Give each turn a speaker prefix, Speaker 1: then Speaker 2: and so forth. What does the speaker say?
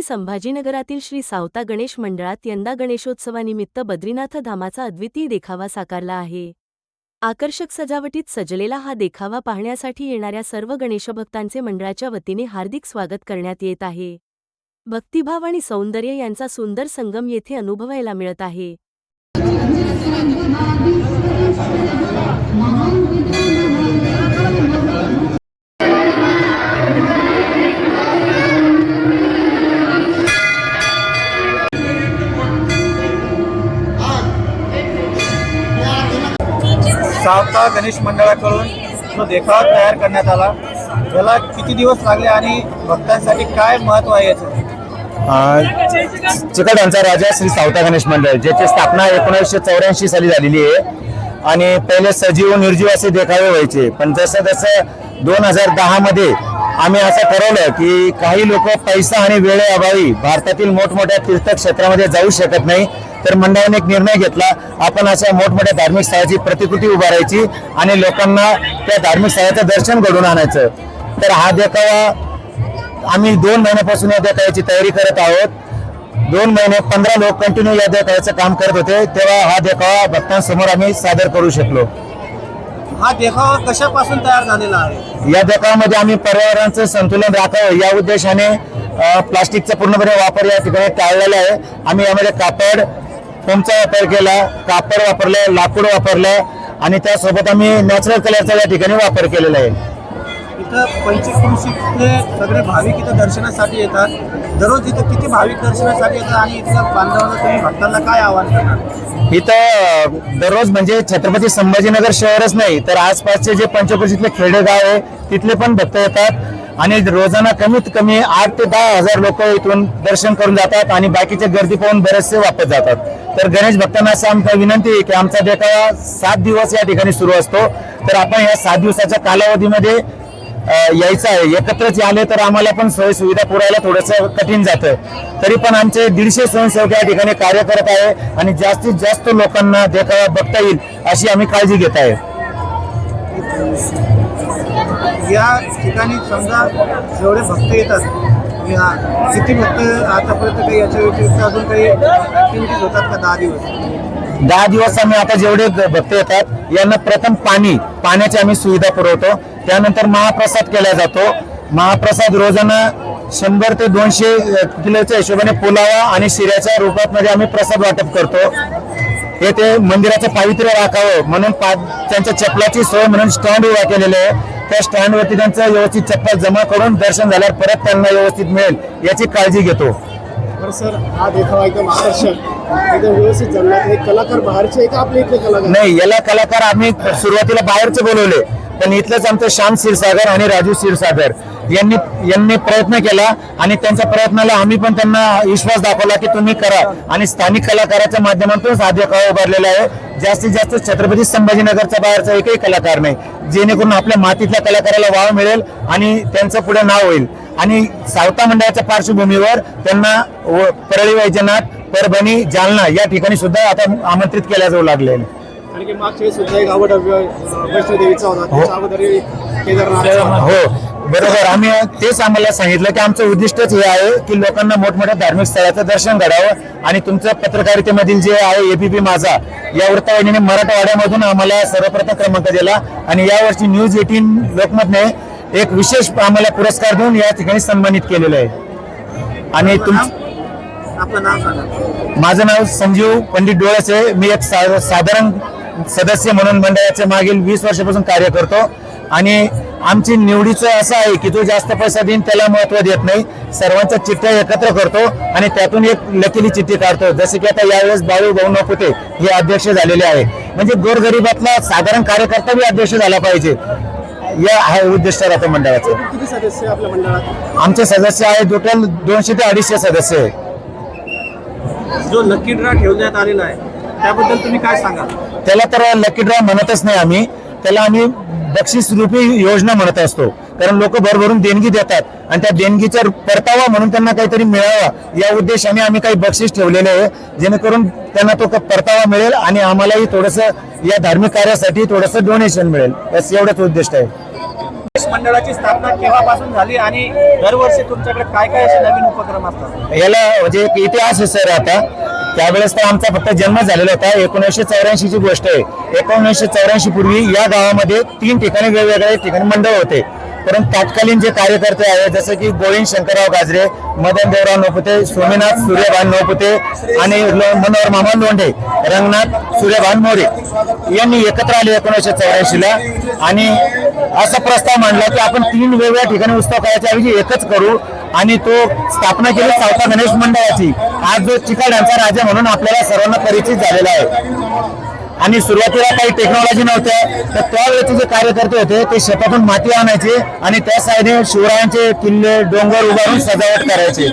Speaker 1: छत्रपती संभाजीनगरातील श्री सावता गणेश मंडळात यंदा गणेशोत्सवानिमित्त बद्रीनाथ धामाचा अद्वितीय देखावा साकारला आहे. आकर्षक सजावटीत सजलेला हा देखावा पाहण्यासाठी येणाऱ्या सर्व गणेशभक्तांचे मंडळाच्या वतीने हार्दिक स्वागत करण्यात येत आहे. भक्तिभाव आणि सौंदर्य यांचा सुंदर संगम येथे अनुभवायला मिळत आहे.
Speaker 2: सावता गणेश मंडळाकडून जो देखावा तयार करण्यात आला. याला किती दिवस लागले आणि भक्तांसाठी काय महत्त्व आहे याचं?
Speaker 3: चिकटांचा राजा श्री सावता गणेश मंडळ ज्याची स्थापना एकोणीसशे चौऱ्याऐंशी साली झालेली आहे. आणि पहिले सजीव निर्जीव असे देखावे व्हायचे. पण जसं जसं दोन हजार दहामध्ये आम्ही असं ठरवलं की काही लोक पैसा आणि वेळेअभावी भारतातील मोठमोठ्या तीर्थक्षेत्रामध्ये जाऊ शकत नाही. तर मंडळाने एक निर्णय घेतला. आपण अशा मोठमोठ्या धार्मिक स्थळाची प्रतिकृती उभारायची आणि लोकांना त्या धार्मिक स्थळाचं दर्शन घडून आणायचं. तर हा देखावा आम्ही दोन महिन्यापासून या देखाव्याची तयारी करत आहोत. दोन महिने पंधरा लोक कंटिन्यू या देखाव्याचं काम करत होते. तेव्हा हा देखावा भक्तांसमोर आम्ही सादर करू शकलो.
Speaker 2: हा देखावा कशापासून तयार झालेला आहे?
Speaker 3: या देखावामध्ये आम्ही पर्यावरणाचं संतुलन राखावं. या उद्देशाने प्लास्टिकचा पूर्णपणे वापर या ठिकाणी टाळलेला आहे. आम्ही यामध्ये कापड फोमचा वापर केला कापड वापरलं लाकूड वापरलं आणि त्यासोबत आम्ही नॅचरल कलरचा या ठिकाणी वापर केलेला आहे.
Speaker 2: इथं पंचकृषीतले सगळे भाविक इथं दर्शनासाठी येतात. दररोज इथं किती भाविक दर्शनासाठी येतात आणि इथल्या बांधवांना तुम्ही भक्तांना काय आव्हान करणार?
Speaker 3: इथं दररोज म्हणजे छत्रपती संभाजीनगर शहरच नाही तर आसपासचे जे पंचकृषीतले खेडेगाव आहे तिथले पण भक्त येतात. आणि रोजाना कमीत कमी आठ ते दहा हजार लोक इथून दर्शन करून जातात आणि बाकीचे गर्दी पाहून बरेचसे वापस जातात. तर गणेश भक्तांना असं आमचा विनंती आहे की आमचा देखावा सात दिवस या ठिकाणी सुरू असतो तर आपण या सात दिवसाच्या कालावधीमध्ये यायचं आहे. एकत्रच आले तर आम्हाला पण सोयी सुविधा पुरायला थोडंसं कठीण जातं. तरी पण आमचे दीडशे स्वयंसेवक या ठिकाणी कार्य करत आहे आणि जास्तीत जास्त लोकांना देखावा बघता येईल अशी आम्ही काळजी घेत आहे.
Speaker 2: या ठिकाणी समजा जेवढे भक्त येतात किती फक्त आतापर्यंत काही याच्या व्यतिरिक्त अजून काही ऍक्टिव्हिटीज होतात का दहा दिवस?
Speaker 3: दहा दिवस आम्ही आता जेवढे भक्त येतात यांना प्रथम पाणी पाण्याची आम्ही सुविधा पुरवतो. त्यानंतर महाप्रसाद केला जातो. महाप्रसाद रोजाना शंभर ते दोनशे किलोच्या हिशोबाने पुलावा आणि शिऱ्याच्या रूपात मध्ये आम्ही प्रसाद वाटप करतो. हे ते मंदिराचं पावित्र्य राखावं म्हणून पा त्यांच्या चपलाची सोय म्हणून स्टँड उभा केलेले आहे. त्या स्टँडवरती त्यांचं व्यवस्थित चप्पल जमा करून दर्शन झाल्यावर परत त्यांना व्यवस्थित मिळेल याची काळजी घेतो.
Speaker 4: बरं सर हा देखावा एकदम आकर्षक. एकदम व्यवस्थित जमला. हे कलाकार बाहेरचे आहे का आपले इथले कलाकार?
Speaker 3: नाही याला कलाकार आम्ही सुरुवातीला बाहेरचे बोलवले पण इथलंच आमचं श्याम क्षीरसागर आणि राजू क्षीरसागर यांनी यांनी प्रयत्न केला आणि त्यांच्या प्रयत्नाला आम्ही पण त्यांना विश्वास दाखवला की तुम्ही करा. आणि स्थानिक कलाकाराच्या माध्यमातून हा देखावा उभारलेला आहे. जास्तीत जास्त छत्रपती संभाजीनगरच्या बाहेरचा एकही कलाकार नाही. जेणेकरून आपल्या मातीतल्या कलाकाराला वाव मिळेल आणि त्यांचं पुढे नाव होईल. आणि सावता मंडळाच्या पार्श्वभूमीवर त्यांना व- परळी वैजनाथ परभणी जालना या ठिकाणी सुद्धा आता आमंत्रित केल्या जाऊ लागले हो. बरोबर आम्ही तेच आम्हाला सांगितलं की आमचं उद्दिष्टच हे आहे की लोकांना मोठमोठ्या धार्मिक स्थळाचं दर्शन घडावं आणि तुमचं पत्रकारितेमधील जे आहे एबीपी माझा या वृत्तवाहिनीने मराठवाड्यामधून आम्हाला सर्वप्रथम क्रमांक दिला आणि यावर्षी न्यूज एटीन लोकमतने एक विशेष आम्हाला पुरस्कार देऊन या ठिकाणी सन्मानित केलेलं आहे. आणि तुम माझं नाव संजीव पंडित डोळसे मी एक साधारण सदस्य म्हणून मंडळाचे मागील वीस वर्षापासून कार्य करतो. आणि आमची निवडीचं असं आहे की जो जास्त पैसा देईन त्याला महत्त्व देत नाही. सर्वांच्या चिठ्ठ्या एकत्र करतो आणि त्यातून एक लकीली चिठ्ठी काढतो. जसे की आता यावेळेस बाळू भाऊ नपुते हे अध्यक्ष झालेले आहे. म्हणजे गोरगरिबातला साधारण कार्यकर्ता बी अध्यक्ष झाला पाहिजे. या आहे उद्दिष्ट राहतं मंडळाचं.
Speaker 4: किती सदस्य आहे आपल्या मंडळात?
Speaker 3: आमचे सदस्य आहे टोटल दोनशे ते अडीचशे सदस्य आहेत.
Speaker 2: जो लकी ड्रा ठेवण्यात आलेला आहे त्याबद्दल तुम्ही काय सांगा
Speaker 3: त्याला तर लकी ड्रॉ म्हणतच नाही आम्ही. त्याला आम्ही बक्षीस रूपी योजना म्हणत असतो. कारण लोक भरभरून देणगी देतात आणि त्या देणगीचा परतावा म्हणून त्यांना काहीतरी मिळावा या उद्देशाने आम्ही काही बक्षीस ठेवलेले आहे. जेणेकरून त्यांना तो परतावा मिळेल आणि आम्हालाही थोडंसं या धार्मिक कार्यासाठी थोडंसं डोनेशन मिळेल. बस एवढंच उद्दिष्ट आहे.
Speaker 2: मंडळाची स्थापना केव्हापासून झाली आणि दरवर्षी तुमच्याकडे काय काय असे नवीन उपक्रम असतात?
Speaker 3: याला म्हणजे एक इतिहास आहे सर आता. त्यावेळेस तर आमचा फक्त जन्म झालेला होता. एकोणीसशे चौऱ्याऐंशीची गोष्ट आहे. एकोणीसशे चौऱ्याऐंशी पूर्वी या गावामध्ये तीन ठिकाणी वेगवेगळ्या ठिकाणी मंडळ होते. परंतु तत्कालीन जे कार्यकर्ते आहेत जसं की गोविंद शंकरराव गाजरे मदन देवराव नोपुते सोमीनाथ सूर्यभान नोपुते आणि मनोहर मामा लोंढे रंगनाथ सूर्यभान मोरे यांनी एकत्र आले एकोणीसशे चौऱ्याऐंशी ला आणि असा प्रस्ताव मांडला की आपण तीन वेगवेगळ्या ठिकाणी उत्सव करायच्या ऐवजी एकच करू आणि तो स्थापना केली सावता गणेश मंडळाची. आज जो चिकाड्यांचा राजा म्हणून आपल्याला सर्वांना परिचित झालेला आहे. आणि सुरुवातीला काही टेक्नॉलॉजी नव्हत्या तर त्यावेळेचे जे कार्यकर्ते होते ते शेतातून माती आणायचे आणि त्या साईडने शिवरायांचे किल्ले डोंगर उभारून सजावट करायचे.